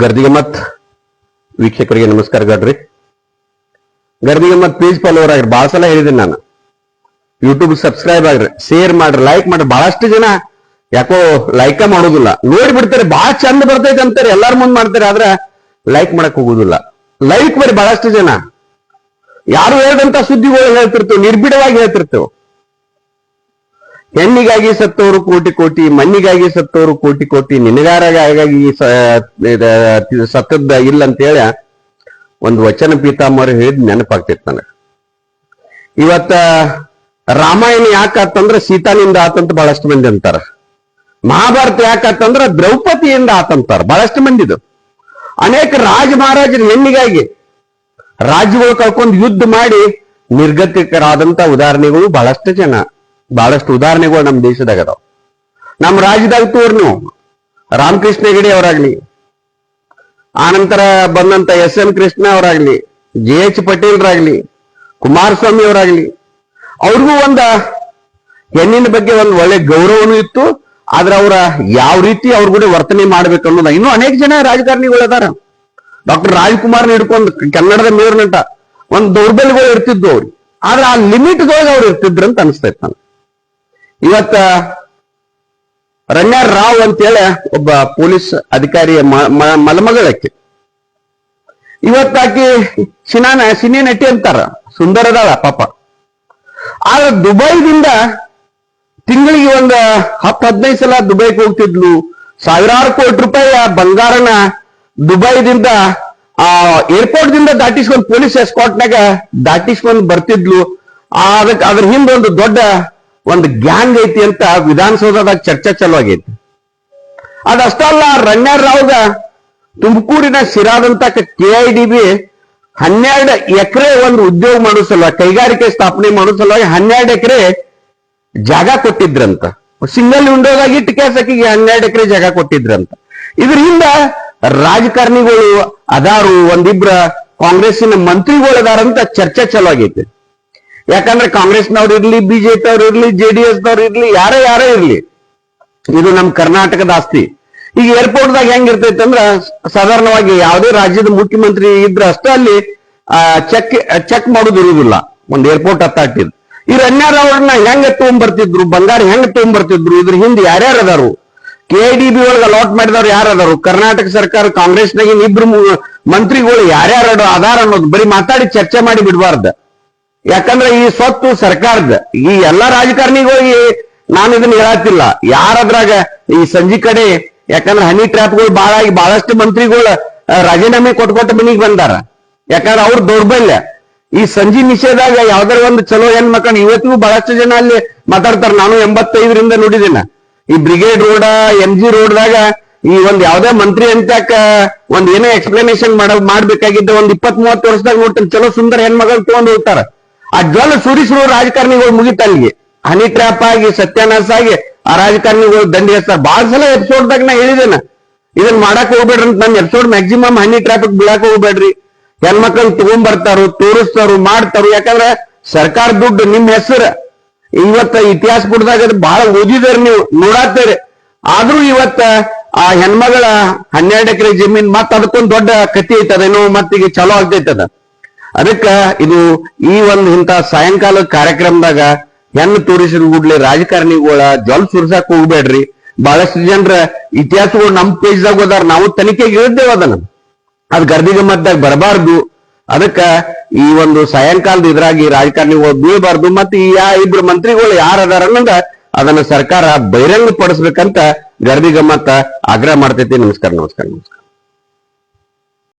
ಗರ್ದಿಗೆ ವೀಕ್ಷಕರಿಗೆ ನಮಸ್ಕಾರ ಗಡ್ರಿ. ಗರ್ದಿಗೆ ಮತ್ ಪೇಜ್ ಫಾಲೋವರ್ ಆಗ್ರಿ. ಬಹಳ ಸಲ ಹೇಳಿದ್ದೀನಿ ನಾನು. ಯೂಟ್ಯೂಬ್ ಸಬ್ಸ್ಕ್ರೈಬ್ ಆಗ್ರಿ. ಶೇರ್ ಮಾಡ್ರಿ. ಲೈಕ್ ಮಾಡ್ರಿ. ಬಹಳಷ್ಟು ಜನ ಯಾಕೋ ಲೈಕ ಮಾಡೋದಿಲ್ಲ. ನೋಡಿ ಬಿಡ್ತಾರೆ. ಬಹಳ ಚಂದ ಬರ್ತೈತೆ ಅಂತಾರೆ. ಎಲ್ಲಾರ ಮುಂದ್ ಮಾಡ್ತಾರೆ. ಆದ್ರೆ ಲೈಕ್ ಮಾಡಕ್ ಹೋಗುದಿಲ್ಲ. ಲೈಕ್ ಬರೀ ಬಹಳಷ್ಟು ಜನ. ಯಾರು ಹೇಳದಂತ ಸುದ್ದಿಗಳು ಹೇಳ್ತಿರ್ತೇವೆ. ನಿರ್ಬಿಡವಾಗಿ ಹೇಳ್ತಿರ್ತೇವೆ. ಹೆಣ್ಣಿಗಾಗಿ ಸತ್ತವರು ಕೋಟಿ ಕೋಟಿ, ಮಣ್ಣಿಗಾಗಿ ಸತ್ತವರು ಕೋಟಿ ಕೋಟಿ, ನಿನಗಾರಗಾಗಿ ಸತ್ತದ್ದ ಇಲ್ಲ ಅಂತೇಳಿ ಒಂದು ವಚನ ಪೀತಾಂಬರು ಹೇಳಿದ್ ನೆನಪಾಗ್ತಿತ್ತು ನನಗೆ. ಇವತ್ತ, ರಾಮಾಯಣ ಯಾಕಂದ್ರೆ ಸೀತಾನಿಂದ ಆತಂತ ಬಹಳಷ್ಟು ಮಂದಿ ಅಂತಾರ. ಮಹಾಭಾರತ ಯಾಕಾತಂದ್ರ ದ್ರೌಪದಿಯಿಂದ ಆತಂತಾರ ಬಹಳಷ್ಟು ಮಂದಿದು. ಅನೇಕ ರಾಜ ಮಹಾರಾಜರ ಹೆಣ್ಣಿಗಾಗಿ ರಾಜ್ಯಗಳು ಕಳ್ಕೊಂಡು ಯುದ್ಧ ಮಾಡಿ ನಿರ್ಗತಿಕರಾದಂತ ಉದಾಹರಣೆಗಳು ಬಹಳಷ್ಟು ಜನ. ಬಹಳಷ್ಟು ಉದಾಹರಣೆಗಳು ನಮ್ಮ ದೇಶದಾಗ ಅದಾವ. ನಮ್ಮ ರಾಜ್ಯದಾಗ ತೋರ್ ನೀವು ರಾಮಕೃಷ್ಣ ಹೆಗಡೆ ಅವರಾಗ್ಲಿ ಆನಂತರ ಬಂದಂತ ಎಸ್ ಎಂ ಕೃಷ್ಣ ಅವರಾಗ್ಲಿ, ಜೆ ಎಚ್ ಪಟೇಲ್ರಾಗ್ಲಿ, ಕುಮಾರಸ್ವಾಮಿ ಅವರಾಗ್ಲಿ, ಅವ್ರಿಗೂ ಒಂದ ಹೆಣ್ಣಿನ ಬಗ್ಗೆ ಒಂದು ಒಳ್ಳೆ ಗೌರವನೂ ಇತ್ತು, ಆದ್ರೆ ಅವರ ಯಾವ ರೀತಿ ಅವ್ರ ಕೂಡ ವರ್ತನೆ ಮಾಡ್ಬೇಕು ಅನ್ನೋದ ಇನ್ನೂ ಅನೇಕ ಜನ ರಾಜಕಾರಣಿಗಳು ಅದಾರ. ಡಾಕ್ಟರ್ ರಾಜ್ಕುಮಾರ್ನ ಹಿಡ್ಕೊಂಡು ಕನ್ನಡದ ಮೇರ್ನಟ ಒಂದು ದೌರ್ಬಲ್ಯಗಳು ಇರ್ತಿದ್ವು ಅವ್ರಿಗೆ. ಆದ್ರೆ ಆ ಲಿಮಿಟ್ ಲಿಮಿಟ್ದೊಳಗೆ ಅವ್ರು ಇರ್ತಿದ್ರು ಅಂತ ಅನಿಸ್ತೈತೆ ಇವತ್ತ ರಣ್ಯ ರಾವ್ ಅಂತೇಳಿ ಒಬ್ಬ ಪೊಲೀಸ್ ಅಧಿಕಾರಿಯ ಮಲಮಗಳಕ್ಕೆ. ಇವತ್ತಾಕಿ ಸಿನಾನ ಸಿನಿ ನಟಿ ಅಂತಾರ, ಸುಂದರದಾಳ ಪಾಪ. ಆದ್ರೆ ದುಬೈದಿಂದ ತಿಂಗಳಿಗೆ ಒಂದ ಹತ್ತು ಹದಿನೈದು ಸಲ ದುಬೈಗೆ ಹೋಗ್ತಿದ್ಲು. ಸಾವಿರಾರು ಕೋಟಿ ರೂಪಾಯಿಯ ಬಂಗಾರನ ದುಬೈದಿಂದ, ಆ ಏರ್ಪೋರ್ಟ್ ದಿಂದ ದಾಟಿಸ್ಕೊಂಡು ಪೊಲೀಸ್ ಎಸ್ಕಾಟ್ನಾಗ ದಾಟಿಸ್ಕೊಂಡು ಬರ್ತಿದ್ಲು. ಅದಕ್ಕೆ ಅದ್ರ ಹಿಂದೆ ಒಂದು ದೊಡ್ಡ ಒಂದು ಗ್ಯಾಂಗ್ ಐತಿ ಅಂತ ವಿಧಾನಸೌಧದಾಗ ಚರ್ಚೆ ಚಾಲು ಆಗೈತಿ. ಅದಷ್ಟಲ್ಲ ರಣ್ಯಾರ್ ರಾವ್ಗ ತುಮಕೂರಿನ ಶಿರಾದಂತ ಕೆ ಐ ಡಿ ಬಿ ಹನ್ನೆರಡು ಎಕರೆ ಒಂದು ಉದ್ಯೋಗ ಮಾಡೋ ಸಲುವಾಗಿ, ಕೈಗಾರಿಕೆ ಸ್ಥಾಪನೆ ಮಾಡೋ ಸಲುವಾಗಿ ಹನ್ನೆರಡು ಎಕರೆ ಜಾಗ ಕೊಟ್ಟಿದ್ರಂತ. ಸಿಂಗಲ್ ವಿಂಡೋದಾಗಿ ಇಟ್ಟು ಕೆಲಸಕ್ಕಿಗೆ ಹನ್ನೆರಡು ಎಕರೆ ಜಾಗ ಕೊಟ್ಟಿದ್ರಂತ. ಇದರಿಂದ ರಾಜಕಾರಣಿಗಳು ಅದಾರು, ಒಂದಿಬ್ರ ಕಾಂಗ್ರೆಸ್ಸಿನ ಮಂತ್ರಿಗಳು ಅದಾರಂತ ಚರ್ಚೆ ಚಲೋ ಆಗೈತೆ. ಯಾಕಂದ್ರೆ ಕಾಂಗ್ರೆಸ್ನವ್ರು ಇರ್ಲಿ ಬಿಜೆಪಿ ಅವ್ರು ಇರ್ಲಿ ಜೆ ಡಿ ಎಸ್ ನವ್ರು ಇರ್ಲಿ, ಯಾರೇ ಯಾರೇ ಇರ್ಲಿ, ಇದು ನಮ್ ಕರ್ನಾಟಕದ ಆಸ್ತಿ. ಈಗ ಏರ್ಪೋರ್ಟ್ ದಾಗ ಹೆಂಗ್ ಇರ್ತೈತೆ ಅಂದ್ರ, ಸಾಧಾರಣವಾಗಿ ಯಾವುದೇ ರಾಜ್ಯದ ಮುಖ್ಯಮಂತ್ರಿ ಇದ್ರ ಅಷ್ಟೇ ಅಲ್ಲಿ ಚೆಕ್ ಚೆಕ್ ಮಾಡೋದು ಇರುವುದಿಲ್ಲ ಒಂದ್ ಏರ್ಪೋರ್ಟ್ ಹತ್ತಾಟಿದ್ ಈ ರಣ್ಯಾರ ಅವ್ರನ್ನ ಹೆಂಗ ತಗೊಂಡ್ಬರ್ತಿದ್ರು ಬಂಗಾರ ಹೆಂಗ್ ತಗೊಂಡ್ಬರ್ತಿದ್ರು ಇದ್ರ ಹಿಂದೆ ಯಾರ್ಯಾರು ಅದಾರು? ಕೆ ಡಿ ಬಿ ಒಳಗ ಅಲಾಟ್ ಮಾಡಿದವ್ರು ಯಾರು ಅದಾರು? ಕರ್ನಾಟಕ ಸರ್ಕಾರ, ಕಾಂಗ್ರೆಸ್ನಾಗಿನ ಇಬ್ರು ಮಂತ್ರಿಗಳು ಯಾರ್ಯಾರು ಅದಾರ ಅನ್ನೋದು ಬರೀ ಮಾತಾಡಿ ಚರ್ಚೆ ಮಾಡಿ ಬಿಡಬಾರ್ದು. ಯಾಕಂದ್ರೆ ಈ ಸ್ವತ್ತು ಸರ್ಕಾರದ, ಈ ಎಲ್ಲಾ ರಾಜಕಾರಣಿಗಳಿಗೆ ನಾನು ಇದನ್ನ ಹೇಳತ್ತಿಲ್ಲ. ಯಾರದ್ರಾಗ ಈ ಸಂಜೆ ಕಡೆ, ಯಾಕಂದ್ರೆ ಹನಿ ಟ್ರ್ಯಾಪ್ಗಳು ಬಹಳ ಬಹಳಷ್ಟು ಮಂತ್ರಿಗಳು ರಾಜೀನಾಮೆ ಕೊಟ್ಟು ಕೊಟ್ಟು ಮನಿಗ್ ಬಂದಾರ. ಯಾಕಂದ್ರೆ ಅವ್ರ ದೌರ್ಬಲ್ಯ. ಈ ಸಂಜೆ ನಿಷೇಧಾಗ ಯಾವ್ದಾರ ಒಂದು ಚಲೋ ಏನ್ ಮಕ್ಕಳು ಇವತ್ತಿಗೂ ಬಹಳಷ್ಟು ಜನ ಅಲ್ಲಿ ಮಾತಾಡ್ತಾರ. ನಾನು ಎಂಬತ್ತೈದರಿಂದ ನೋಡಿದೇನ ಈ ಬ್ರಿಗೇಡ್ ರೋಡ ಎಂ ಜಿ ರೋಡ್ದಾಗ ಈ ಒಂದ್ ಯಾವ್ದೇ ಮಂತ್ರಿ ಅಂತ ಒಂದ್ ಏನೋ ಎಕ್ಸ್ಪ್ಲನೇಷನ್ ಮಾಡ, ಮಾಡ್ಬೇಕಾಗಿದ್ದ ಒಂದ್ ಇಪ್ಪತ್ ಮೂವತ್ತು ವರ್ಷದಾಗ ನೋಡ್ತಾನೆ, ಚಲೋ ಸುಂದರ ಹೆಣ್ಮಗಳು ತಗೊಂಡ್ ಹೋಗ್ತಾರ. ಆ ಜ್ವಲ ಸುರಿಸಿರೋ ರಾಜಕಾರಣಿಗಳು ಮುಗಿತ ಅಲ್ಲಿಗೆ. ಹನಿ ಟ್ರ್ಯಾಪ್ ಆಗಿ, ಸತ್ಯಾನಾಶ ಆಗಿ ಆ ರಾಜಕಾರಣಿಗಳು ದಂಡಿ ಹಚ್ತಾರ ಬಹಳ ಸಲ ಎಪಿಸೋಡ್ದಾಗ ನಾ ಹೇಳಿದೇನ ಇದನ್ನ ಮಾಡಕ್ ಹೋಗ್ಬೇಡ್ರಿ ಅಂತ ನನ್ನ ಎಪಿಸೋಡ್ ಮ್ಯಾಕ್ಸಿಮಮ್ ಹನಿ ಟ್ರಾಫಿಕ್ ಬೀಳಾಕ ಹೋಗ್ಬೇಡ್ರಿ. ಹೆಣ್ಮಕ್ಳನ್ನ ತಗೊಂಡ್ಬರ್ತಾರು ತೋರಿಸ್ತಾರು, ಮಾಡ್ತಾರು. ಯಾಕಂದ್ರೆ ಸರ್ಕಾರ ದುಡ್ಡು ನಿಮ್ ಹೆಸರು. ಇವತ್ತ ಇತಿಹಾಸ ಪುಟದಾಗ ಬಹಳ ಓದಿದಾರೆ ನೀವು ನೋಡಾತೇರಿ ಆದ್ರೂ ಇವತ್ತ ಆ ಹೆಣ್ಮಗಳ ಹನ್ನೆರಡು ಎಕರೆ ಜಮೀನ್ ಮತ್ತ ಅದಕ್ಕೊಂದ್ ದೊಡ್ಡ ಕತಿ ಐತದೇನೋ ಮತ್ತೀಗ ಚಲೋ ಆಗ್ತೈತದ. ಅದಕ್ಕ ಇದು ಈ ಒಂದು ಇಂತ ಸಾಯಂಕಾಲ ಕಾರ್ಯಕ್ರಮದಾಗ ಹೆಣ್ಣು ತೋರಿಸಿದ ಕೂಡ್ಲೆ ರಾಜಕಾರಣಿಗಳ ಜಲ್ ಸುರ್ಸಾಕ್ ಹೋಗ್ಬೇಡ್ರಿ. ಬಹಳಷ್ಟು ಜನರ ಇತಿಹಾಸಗಳು ನಮ್ ಪೇಜ್ದಾಗ ಹೋದಾರ ನಾವು ತನಿಖೆಗೆ ಇಳಿದ್ದೇವ ಅದನ್ನ. ಅದ್ ಗರ್ದಿಗೆ ಮದ್ದಾಗ ಬರಬಾರ್ದು. ಅದಕ್ಕ ಈ ಒಂದು ಸಾಯಂಕಾಲದ ಇದ್ರಾಗಿ ರಾಜಕಾರಣಿಗಳು ಬೀಳಬಾರ್ದು. ಮತ್ತೆ ಈ ಯಾ ಇಬ್ರು ಮಂತ್ರಿಗಳು ಯಾರು ಅದಾರ ಅನ್ನೋದ ಅದನ್ನ ಸರ್ಕಾರ ಬಹಿರಂಗ ಪಡಿಸ್ಬೇಕಂತ ಗರ್ದಿ ಗಮ್ಮತ್ತ ಆಗ್ರಹ ಮಾಡ್ತೈತಿ. ನಮಸ್ಕಾರ ನಮಸ್ಕಾರ ನಮಸ್ಕಾರ.